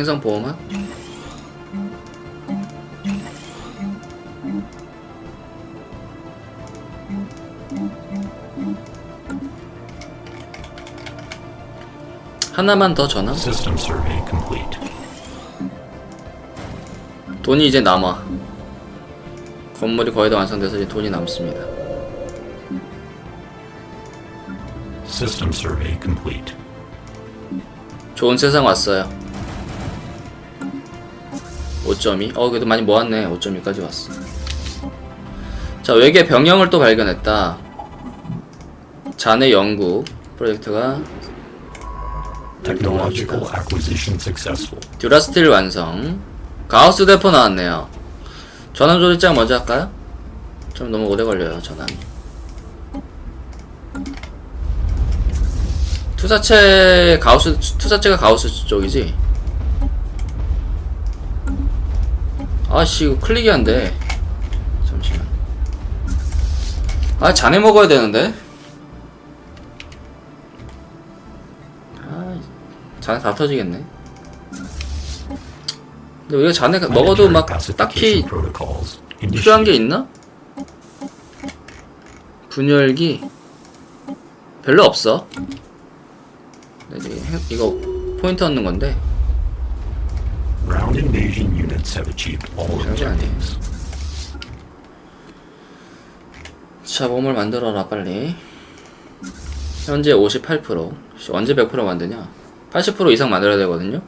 행성 보호막 하나만 더 전화 System survey complete. 돈이 이제 남아. 건물이 거의 다 완성돼서 이제 돈이 남습니다. System survey complete. 좋은 세상 왔어요 5.2 어 그래도 많이 모았네. 5.2까지 왔어. 자 외계 병영을 또 발견했다. 잔해 연구 프로젝트가 Technological acquisition successful. 듀라스틸 완성. 가우스 대포 나왔네요. 전원 조립장 먼저 할까요? 좀 너무 오래 걸려요 전환이. 투사체 가우스 투사체가 가우스 쪽이지 아씨 이거 클릭이 안돼 잠시만 아 잔해 먹어야 되는데 아 잔해 다 터지겠네 근데 우리가 잔해 먹어도 막 딱히. 필요한 게. 있나? 분열기 별로 없어. 이거 포인트 얻는 건데 Ground invasion units have achieved all objectives. 자 몸을 만들어라 빨리. 현재 58% 씨, 언제 100% 만드냐? 80% 이상 만들어야 되거든요.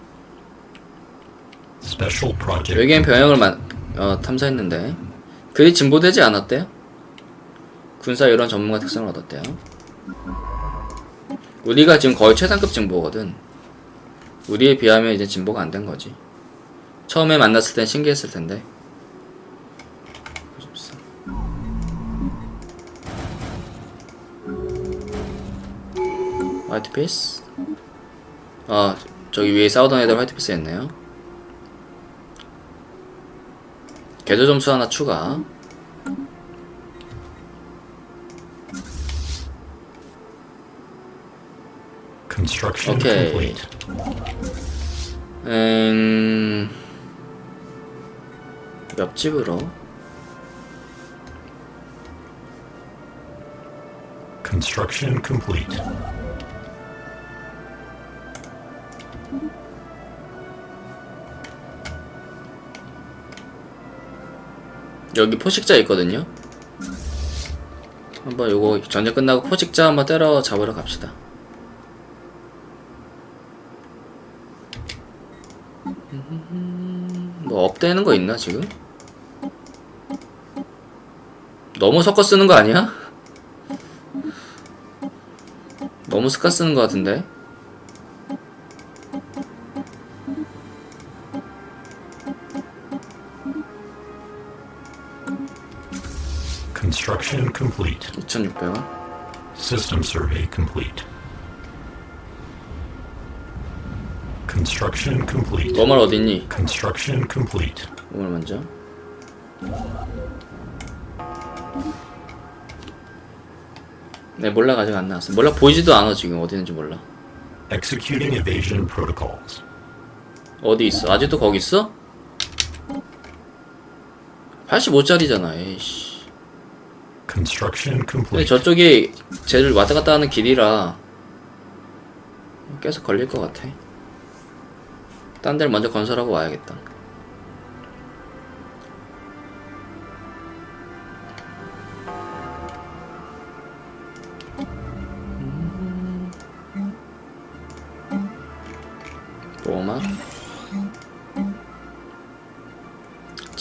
외계인 병영을 만, 어, 탐사했는데 그리 진보되지 않았대요? 군사 이론 전문가 특성을 얻었대요. 우리가 지금 거의 최상급 진보거든. 우리에 비하면 이제 진보가 안 된 거지. 처음에 만났을 땐 신기했을 텐데. 94. 화이트 피스? 아, 저기 위에 싸우던 애들 화이트 피스 했네요. 궤도 점수 하나 추가. Complete. 음... 옆집으로. Construction complete. 여기 포식자 있거든요. 한번 요거 전쟁 끝나고 포식자 한번 때려 잡으러 갑시다. 뭐 업되는 거 있나 지금? 너무 섞어 쓰는 거 아니야? 너무 습관 쓰는 거 같은데? Construction complete. 2,600원. System survey complete. Construction complete. 너말 어딨니? Construction complete. 이걸 먼저. 네, 몰라 아직 안 나왔어. 몰라 보이지도 않아 지금 어디 있는지 몰라. Executing evasion protocols. 어디 있어? 아직도 거기 있어? 85짜리잖아. 에이씨. Construction 근데 complete. 저쪽이 쟤를 왔다 갔다 하는 길이라 계속 걸릴 것 같아. 딴 데를 먼저 건설하고 와야겠다.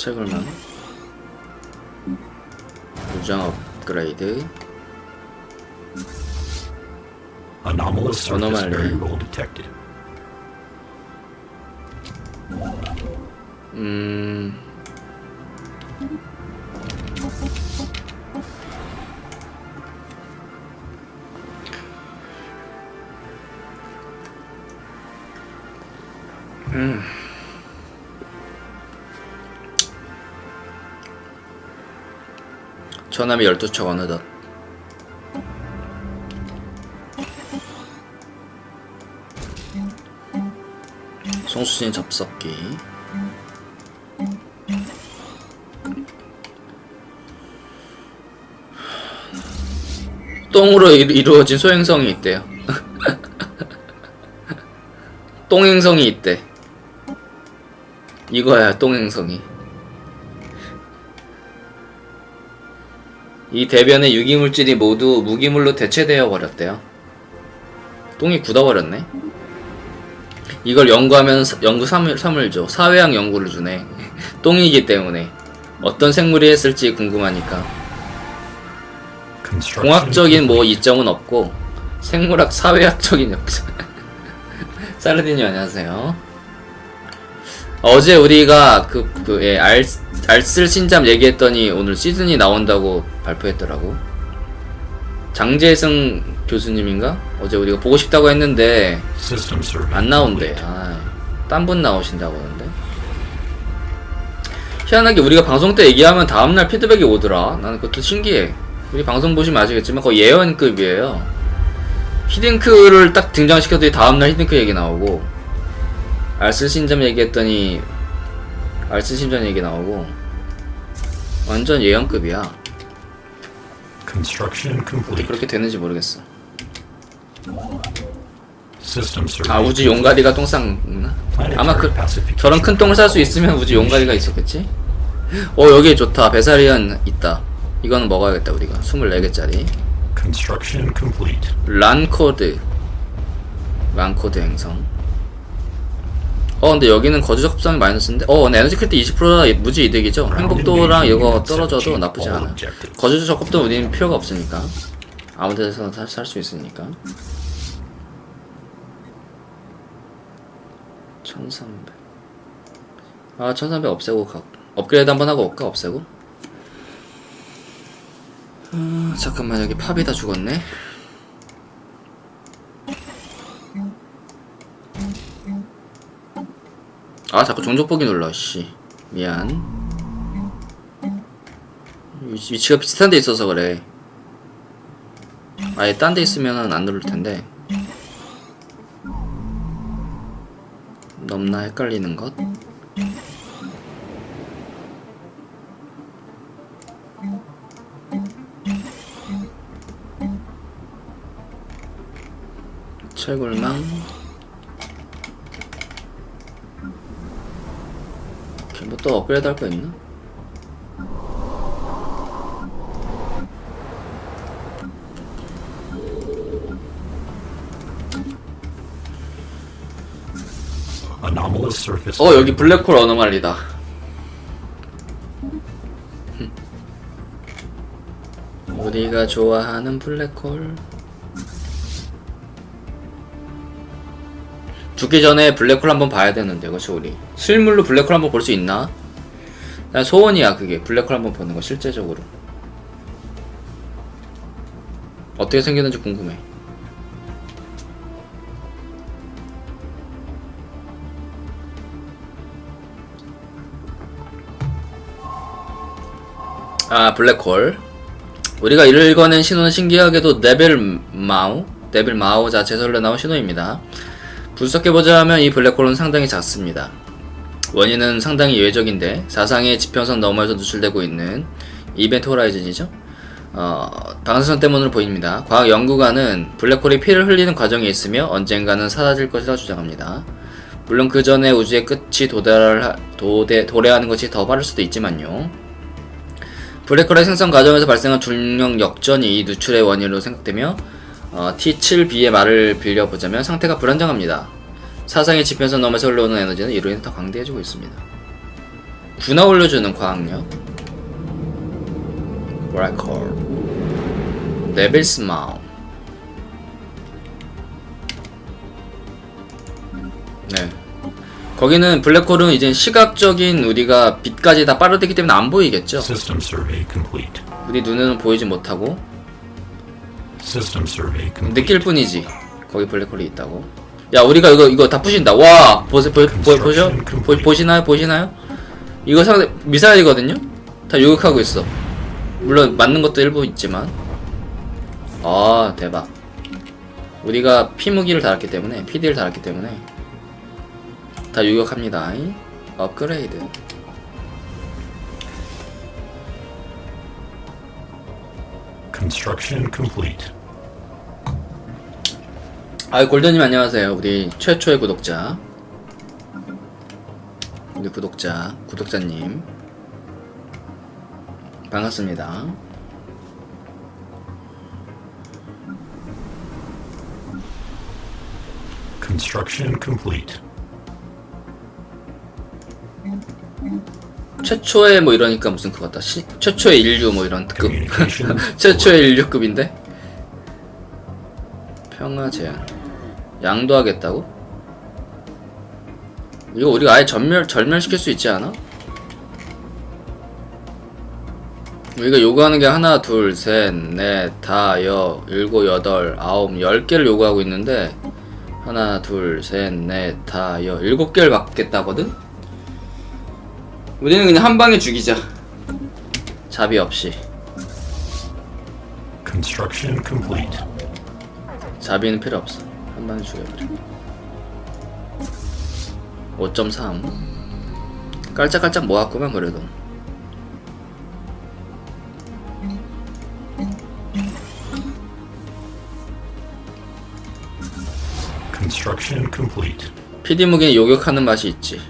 책을만 무장 업그레이드 Anomalous surface Anomaly. variable detected. 음. 음. 전함이 12척 어느덧. 송수진 접속기. 똥으로 이루- 이루어진 소행성이 있대요. 똥행성이 있대. 이거야 똥행성이 이 대변의 유기물질이 모두 무기물로 대체되어 버렸대요 똥이 굳어버렸네 이걸 연구하면 사- 연구 삼을, 삼을죠. 사회학 연구를 주네. 똥이기 때문에. 어떤 생물이 했을지 궁금하니까. 공학적인 뭐. 이점은 없고, 생물학, 사회학적인 역사. 사르디님 안녕하세요. 어제 우리가 그, 그, 예, 알, 알쓸 신잠 얘기했더니 오늘 시즌이 나온다고 발표했더라고. 장재승 교수님인가? 어제 우리가 보고 싶다고 했는데. 안 나온대. 아, 딴분 나오신다고 하는데. 희한하게 우리가 방송 때 얘기하면 다음날 피드백이 오더라. 나는 그것도 신기해. 우리 방송 보시면 아시겠지만 거의 예언급이에요. 히딩크를 딱 등장시켜도 다음날 히딩크 얘기 나오고, 알쓸 신점 얘기했더니, 알쓸 신점 얘기 나오고, 완전 예언급이야. Construction 어떻게 complete. 그렇게 되는지 모르겠어. System survey. 아, 우주 용가리가 똥 쌌나? 아마 그, pacification. 저런 큰 똥을 쌀 수 있으면 우주 용가리가 있었겠지? 어 여기 좋다 베사리안 있다 이거는 먹어야겠다 우리가 24개짜리 Construction complete. 란코드 란코드 행성 어 근데 여기는 거주 적 합성이 마이너스인데 어 근데 에너지 크리트 20%라 무지 이득이죠 행복도랑 이거 떨어져도 나쁘지 않아 거주 적 합도 우리는 필요가 없으니까 아무 데서나 살 수 있으니까 1300 아, 1300 없애고 가. 업그레이드 한번 하고 올까? 없애고? 아, 잠깐만, 여기 팝이 다 죽었네. 아, 자꾸 종족 보기 눌러, 씨. 미안. 위치- 위치가 비슷한 데 있어서 그래. 아예 딴 데 있으면 안 누를 텐데. 넘나 헷갈리는 것? 철골망 뭐 또 업그레이드 할 거 있나? 어 여기 블랙홀 어노말리다 우리가 좋아하는 블랙홀 죽기 전에 블랙홀 한번 봐야 되는데 그렇죠 우리 실물로 블랙홀 한번 볼 수 있나? 난 소원이야 그게. 블랙홀 한번 보는 거 실제적으로. 어떻게 생겼는지 궁금해. 아 블랙홀. 우리가 읽어낸 신호는 신기하게도 네벨 마우 네벨 마우 자체에서 흘러나온 신호입니다. 분석해보자 하면 이 블랙홀은 상당히 작습니다 원인은 상당히 예외적인데 사상의 지평선 너머에서 누출되고 있는 이벤트 호라이즌이죠. 어, 방사선 때문으로 보입니다. 과학 연구가는 블랙홀이 피를 흘리는 과정에 있으며 언젠가는 사라질 것이라고 주장합니다. 물론 그 전에 우주의 끝이 도달, 도대, 도래하는 것이 더 빠를 수도 있지만요. 블랙홀의 생성 과정에서 발생한 중력 역전이 이 누출의 원인으로 생각되며 어, T7b의 말을 빌려보자면 상태가 불안정합니다. 사상의 지평선 너머에서 흘러오는 에너지는 이로 인해 더 강대해지고 있습니다. 분화 올려주는 과학력 블랙홀 네빌스마우 네 거기는 블랙홀은 이제 시각적인 우리가 빛까지 다 빠르기 때문에 안 보이겠죠. 우리 눈에는 보이지 못하고. 느낄 뿐이지 거기 블랙홀이 있다고 야 우리가 이거 이거 다 부신다. 와 보세 보, 보, 보셔? 보, 보시나요? 보시나요? 이거 상대 미사일이거든요? 다 요격하고 있어. 물론 맞는 것도 일부 있지만. 아 대박. 우리가 피 무기를 달았기 때문에 PD를 달았기 때문에 다 유격합니다. 업그레이드. Construction complete. 아, 골드님 안녕하세요. 우리 최초의 구독자. 우리 구독자, 구독자님. 반갑습니다. Construction complete. 최초의 뭐 이러니까 무슨 그거 같다. 시, 최초의 인류 뭐 이런 급. Communications. 최초의 인류급인데? 평화 제한. 양도하겠다고? 이거 우리가 아예 전멸, 절멸시킬 수 있지 않아? 우리가 요구하는 게 하나, 둘, 셋, 넷, 다, 여, 일곱, 여덟, 아홉, 열 개를 요구하고 있는데 하나, 둘, 셋, 넷, 다, 여, 일곱 개를 받겠다거든? 우리는 그냥 한 방에 죽이자. 자비 없이. Construction complete. 자비는 필요 없어. 한 방에 죽여버려. 5.3. 깔짝깔짝 모았구만 그래도. Construction complete. PD 무기는 요격하는 맛이 있지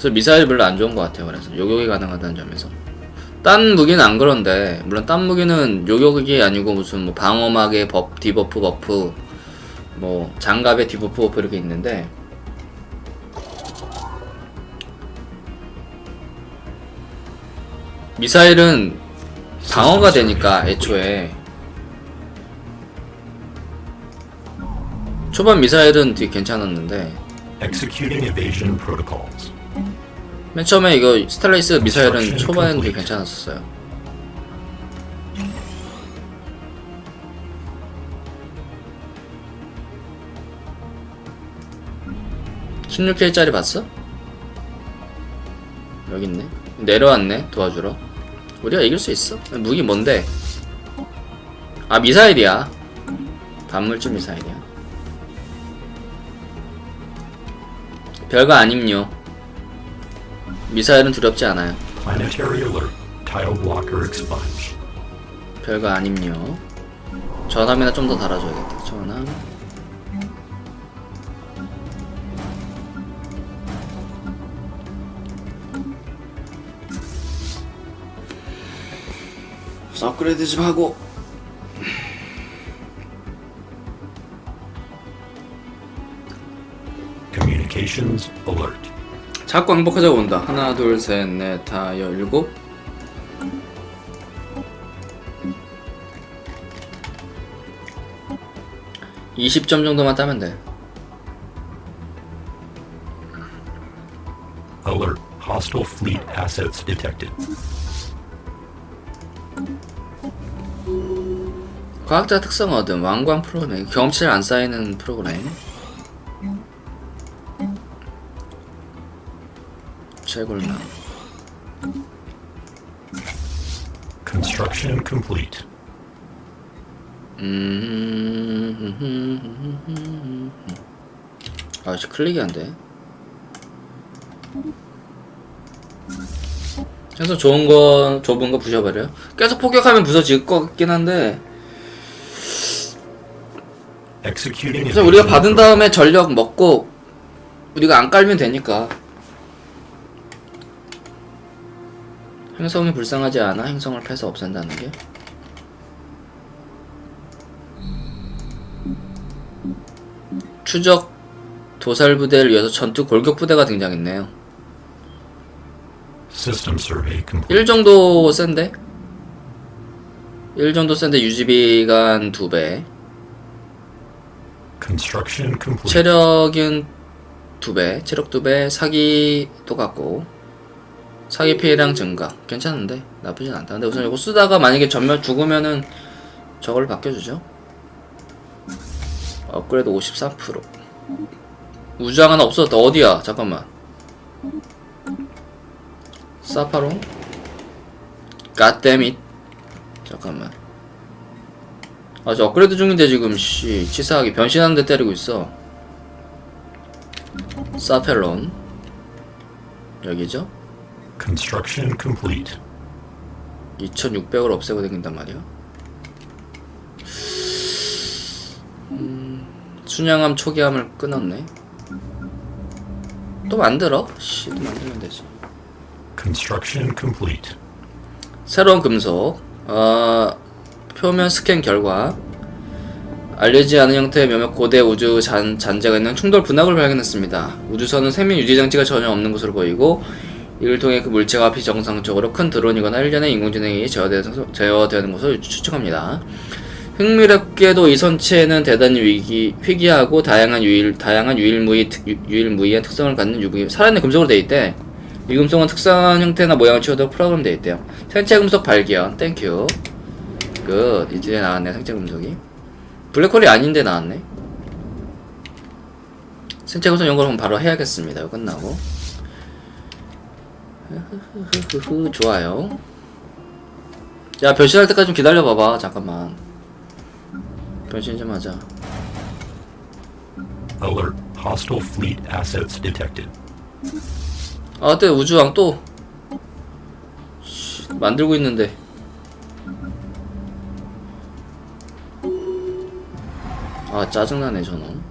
그래서 미사일 별로 안 좋은 것 같아요. 그래서 요격이 가능하다는 점에서. 딴 무기는 안 그런데 물론 딴 무기는 요격이 아니고 무슨 뭐 방어막의 법 디버프 버프 뭐 장갑의 디버프 버프 이렇게 있는데 미사일은 방어가 되니까 애초에 초반 미사일은 되게 괜찮았는데 Executing evasion protocols. 맨 처음에 이거 스텔레이스 미사일은 초반에는 되게 괜찮았었어요. (16 k 짜리 봤어? 여기 있네. 내려왔네 도와주러. 우리가 이길 수 있어? 무기 뭔데? 아 미사일이야. 반물질 미사일이야. 별거 아님요 미사일은 두렵지 않아요. Planetary alert. Tile blocker expunged. 별거 아님요. 전함이나 좀 더 달아줘야겠다. 전함. 업그레이드 좀 하고 Communications alert. 자꾸 행복하자고 온다. 하나, 둘, 셋, 넷, 다, 여, 일곱. (20점) 정도만 따면 돼 Alert. Hostile fleet assets detected. 과학자 특성 얻음 왕관 프로그램 경험치를 안 쌓이는 프로그램 채굴망 Construction complete. 음... 아, 씨 클릭이 안 돼. 그래서 좋은 거, 좁은 거 부셔버려요. 계속 폭격하면 부서질 것 같긴 한데. Executing 그래서 우리가 받은 다음에 전력 먹고 우리가 안 깔면 되니까. 행성이 불쌍하지 않아? 행성을 패서 없앤다는 게? 추적 도살 부대를 위해서 전투 골격 부대가 등장했네요. System survey complete. 1 정도 센데? 1 정도 센데 유지비가 한 2배. Construction complete. 체력은 2배. 체력 2배. 사기 똑같고. 사기 피해량 증가. 괜찮은데? 나쁘진 않다. 근데 우선 이거 쓰다가 만약에 전멸 죽으면은 저걸 바뀌어주죠. 업그레이드 53%. 우주항 하나 없어졌다. 어디야? 잠깐만. 사파롱? 갓데밋 잠깐만 아 저 업그레이드 중인데 지금 씨 치사하게 변신하는데 때리고 있어 사펠론 여기죠? Construction complete. 2600을 없애고 다닌단 말이야 음, 순양함 초기함을 끊었네 또 만들어? 씨, 또 만들면 되지 Construction complete. 새로운 금속 어, 표면 스캔 결과 알려지지 않은 형태의 몇몇 고대 우주 잔, 잔재가 있는 충돌 분학을 발견했습니다. 우주선은 생명 유지 장치가 전혀 없는 것으로 보이고 이를 통해 그 물체가 비정상적으로 큰 드론이거나 일련의 인공지능이 제어되는, 것을 추측합니다. 흥미롭게도 이 선체는 대단히 위기, 희귀하고 다양한 유일, 다양한 유일무이, 유일무이한 특성을 갖는 유기, 살아있는 금속으로 되어 있대. 이 금속은 특수한 형태나 모양을 취하도록 프로그램 되어 있대요. 생체 금속 발견, 땡큐. 끝. 이제 나왔네, 생체 금속이. 블랙홀이 아닌데 나왔네. 생체 금속 연구를 바로 해야겠습니다. 끝나고. 흐흐흐흐흐, 좋아요. 야, 변신할 때까지 좀 기다려봐봐. 잠깐만. 변신 좀 하자. Alert. Hostile fleet assets detected. 아, 그때 우주왕 또 씨, 만들고 있는데. 아, 짜증나네, 저놈.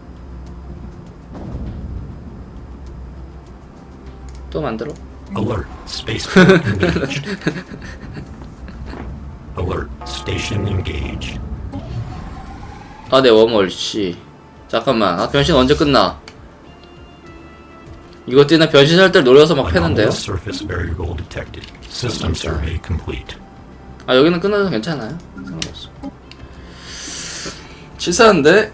또 만들어? Alert. Spaceport engaged. Alert. Station engaged. 아, 네, 웜월, 씨. 잠깐만. 아, 변신 언제 끝나? 이것 때나 변신할 때 노려서 막 패는데요? Anomalous surface variable detected. System survey complete. 아, 여기는 끝나도 괜찮아요. 상관없어. 치사한데?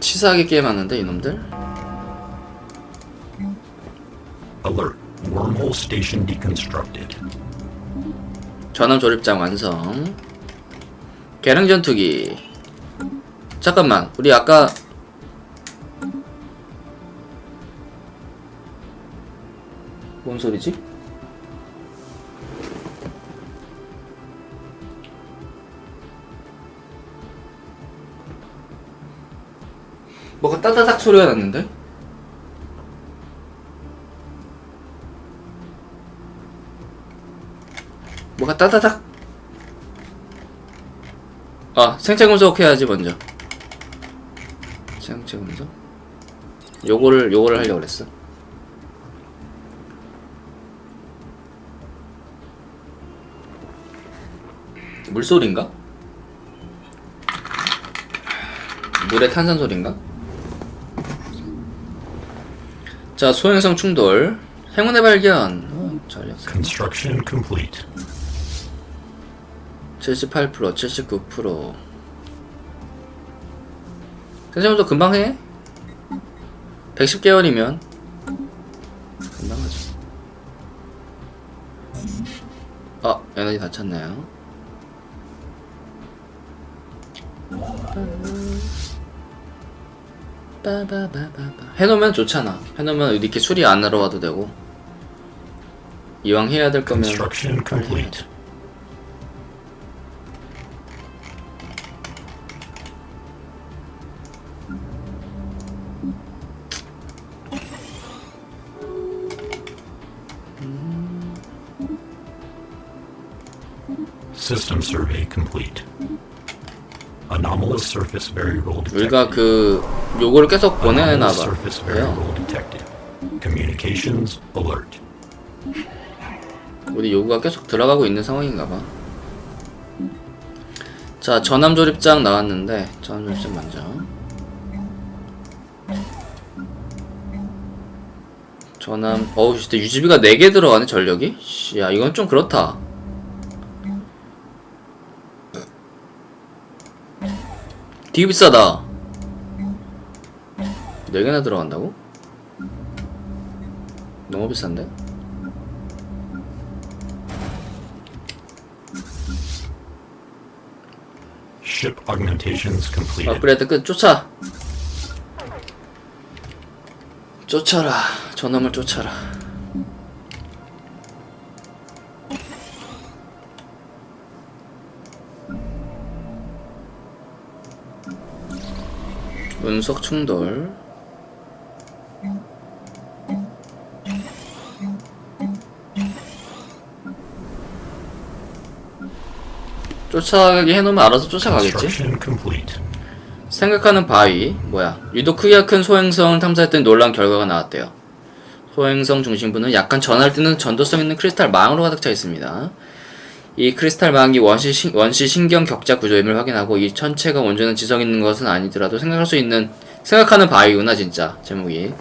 치사하게 게임하는데, 이놈들? Alert. Wormhole station deconstructed. 전함 조립장 완성. 개량 전투기. 잠깐만, 우리 아까 뭔 소리지? 뭐가 따다닥 소리가 났는데? 뭐가 따다닥. 아 생체 금속 해야지 먼저. 생체 금속 요거를 요거를 하려고 그랬어. 물소리인가? 물의 탄산 소리인가? 자 소행성 충돌. 행운의 발견. 어, 전력사 Construction complete. 78% 79% 생성도 금방 해. 110개월이면. 금방 하죠. 아 에너지 다 빠바바바바. 해놓으면 좋잖아. 해놓으면 이렇게 수리 안 하러 와도 되고. 이왕 해야 될 거면 해야죠. System survey complete. Anomalous surface variable 우리가 detected. 그 요거를 계속 보내나 Anomalous 봐. surface 왜요? variable detected. Communications alert. 우리 요구가 계속 들어가고 있는 상황인가 봐. 자, 전함 조립장 나왔는데 전함 조립장 먼저. 전함 어우 진짜 유지비가 4개 들어가네 전력이? 씨, 야 이건 좀 그렇다. 되게 비싸다. 4개나 들어간다고? 너무 비싼데? Ship augmentations completed. 업그레이드 끝 쫓아 쫓아라 저놈을 쫓아라 운석 충돌. 쫓아가게 해놓으면 알아서 쫓아가겠지. 생각하는 바위 뭐야 유독 크기가 큰 소행성을 탐사했더니 놀라운 결과가 나왔대요 소행성 중심부는 약간 전할 때는 전도성 있는 크리스탈 망으로 가득 차 있습니다 이 크리스탈 망이 원시, 신, 원시 신경 격자 구조임을 확인하고 이 천체가 온전한 지성 있는 것은 아니더라도 생각할 수 있는 생각하는 바위구나 진짜. 제목이.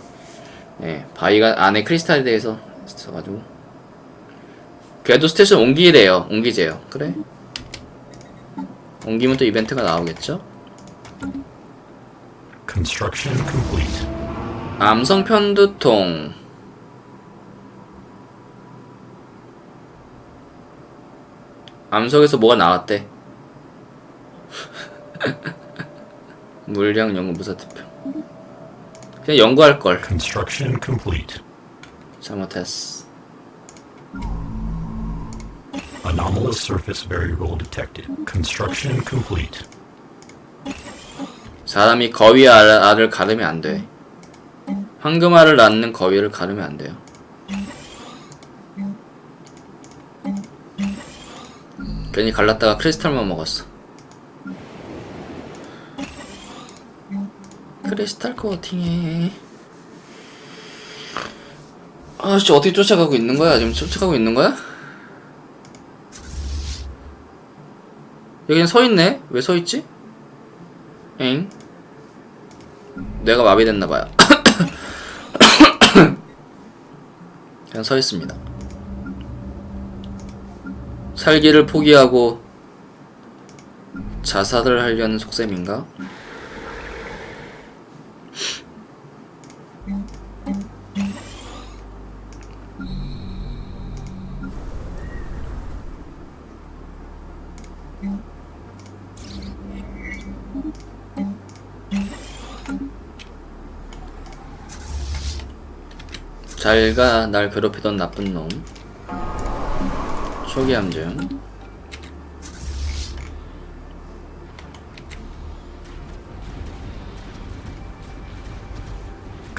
네 바위가 안에 크리스탈에 대해서 있어가지고. 궤도 스테이션 옮기래요. 옮기재요. 그래? 옮기면 또 이벤트가 나오겠죠? Construction complete. 암성 편두통 암석에서 뭐가 나왔대 물량 연구 무사 투표 그냥 연구할 걸 Construction complete. 잘못했어 Anomalous surface variable detected. Construction complete. 사람이 거위 알, 알을 가르면 안 돼 황금알을 낳는 거위를 가르면 안 돼요 괜히 갈랐다가 크리스탈만 먹었어 크리스탈 코팅해 아씨 어떻게 쫓아가고 있는 거야 지금 쫓아가고 있는 거야? 여기 그냥 서 있네 왜 서 있지? 엥? 내가 마비됐나봐요. 그냥 서 있습니다. 살기를 포기하고 자살을 하려는 속셈인가? 잘가 날 괴롭히던 나쁜 놈. 초기 함증.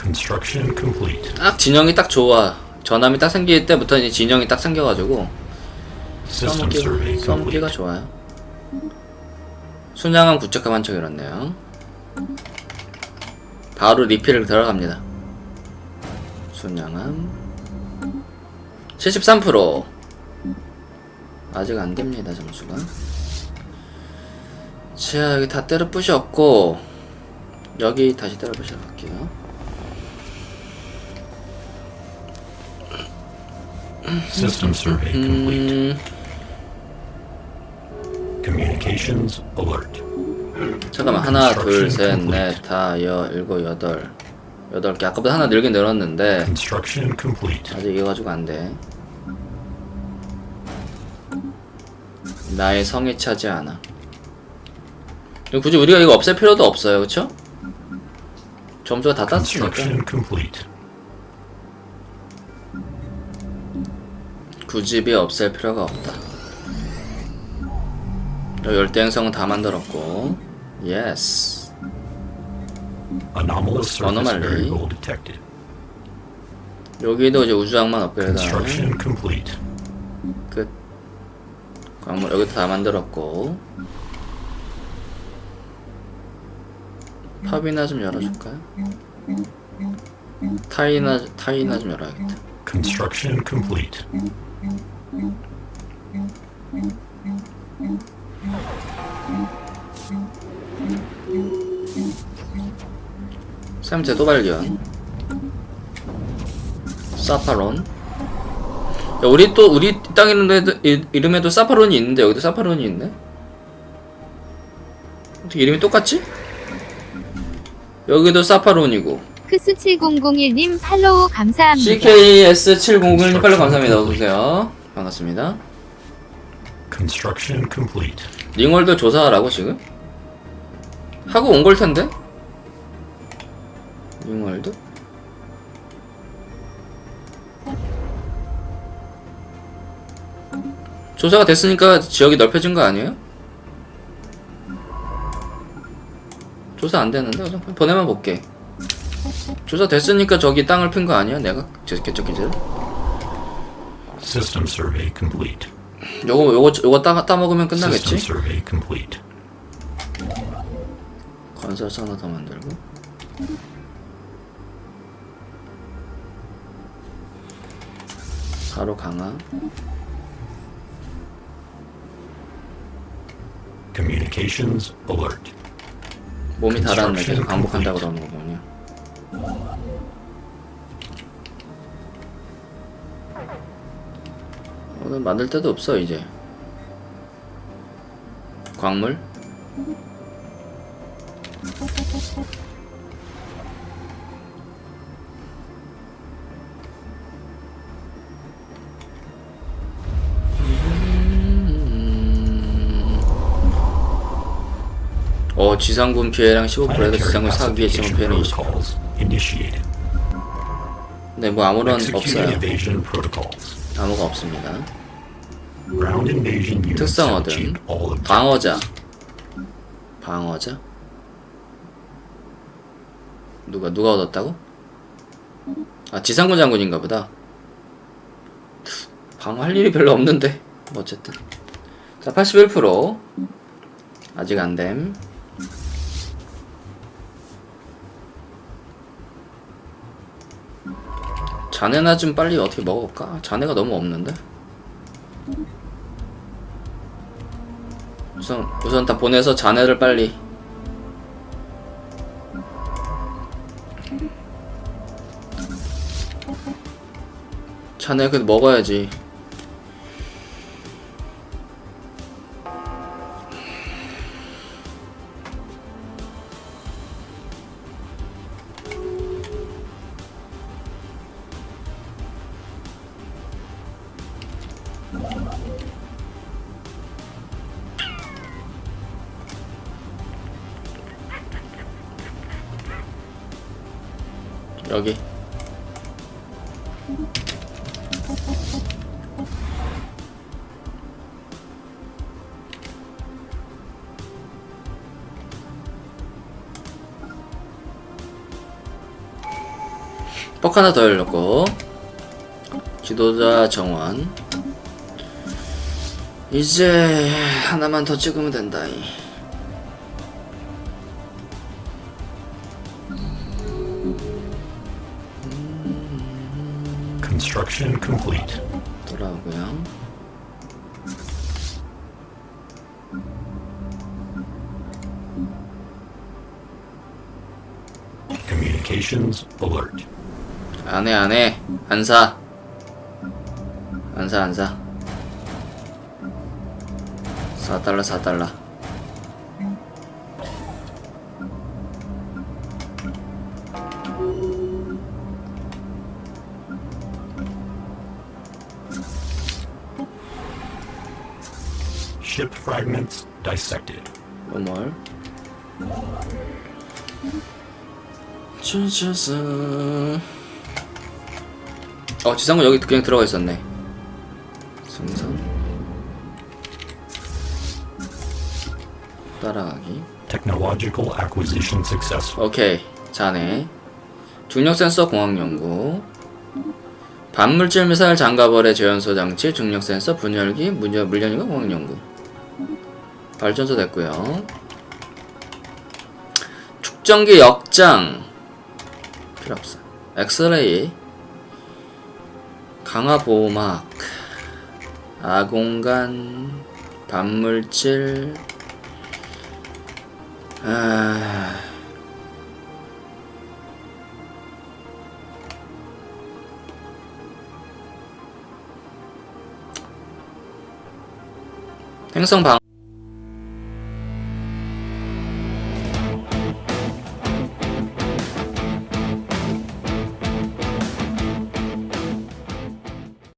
Construction complete. 딱 진영이 딱 좋아. 전함이 딱 생길 때부터 이제 진영이 딱 생겨가지고 System survey complete. 좋아요. 순양함 구축함 한척 이렇네요. 바로 리필을 들어갑니다. 순양함 73% 아직 안 됩니다 점수가. 자 여기 다 때려 부셨고 여기 다시 때려 부셔 갈게요. System survey complete. 음, Communications alert. 잠깐만 하나 둘셋넷다 일곱 여덟 여덟 개 아까보다 하나 늘긴 늘었는데 Construction complete. 아직 이거 가지고 안 돼. 나의 성에 차지 않아. 굳이 우리가 이거 없앨 필요도 없어요, 그쵸? 점수가 다 땄으니까. 굳이 비 없앨 필요가 없다. 여기 열대 행성은 다 만들었고, 예스. Detected. 여기도 이제 우주항만 업그레이드하면 Construction complete. 끝. 광물 여기도 다 만들었고 팝이나 좀 열어줄까요? 타이나 타이나 좀 열어야겠다. Construction complete. 샘제 또 발견. 사파론. 야, 우리 또 우리 땅 이름에도 이- 이름에도 사파론이 있는데 여기도 사파론이 있네. 어떻게 이름이 똑같지? 여기도 사파론이고 크스7001님 팔로우 감사합니다. CKS7001님 팔로 감사합니다. 어서오세요. 반갑습니다. Construction complete. 링월드 조사하라고 지금? 하고 온 걸 텐데? 링월드? 조사가 됐으니까 지역이 넓혀진 거 아니에요? 조사 안 그냥 보내만 볼게. 조사 됐으니까 저기 땅을 핀 거 아니야? 내가 제 개척 기재를? System survey complete. 요거 요거 요거 따 따먹으면 System 끝나겠지? survey complete. 건설사 하나 더 만들고. 바로 강화. Communications alert. 몸이 달았네. 계속 반복한다고. 그러는 거군요. 오늘 만들 데도 없어 이제. 광물? 어 지상군 피해량 15%에서 Planetary 지상군 사기에 지원 pacification 피해는 20%. protocols initiated. 네, 뭐 아무런 없어요. 아무가 없습니다. All objectives. 방어자. 방어자? 누가 누가 얻었다고? 아 지상군 장군인가 보다. 방어할 일이 별로 없는데 뭐 어쨌든 자81% 아직 안됨. 자네나 좀 빨리 어떻게 먹어볼까? 자네가 너무 없는데. 우선 우선 다 보내서 자네를 빨리 자네 그래도 먹어야지 뻑 하나 더 열렸고 지도자 정원 이제 하나만 더 찍으면 된다 이. Construction complete. 돌아오고요 Communications alert. 안 해 안 해 안 사 안 사 안 사 4달러 4달러 Ship fragments dissected. 뭐뭘 쭈쭈쭈 어 지상군 여기 그냥 들어가 있었네. 승선 따라가기. Technological acquisition successful. 오케이. 자네. 중력 센서 공학 연구. 반물질 미사일 장갑월의 재연소 장치 중력 센서 분열기 물려 물련이가 공학 연구. 발전소 됐고요. 축전기 역장. 필요 없어. 엑스레이 강화 보호막 아공간 반물질 아. 행성 방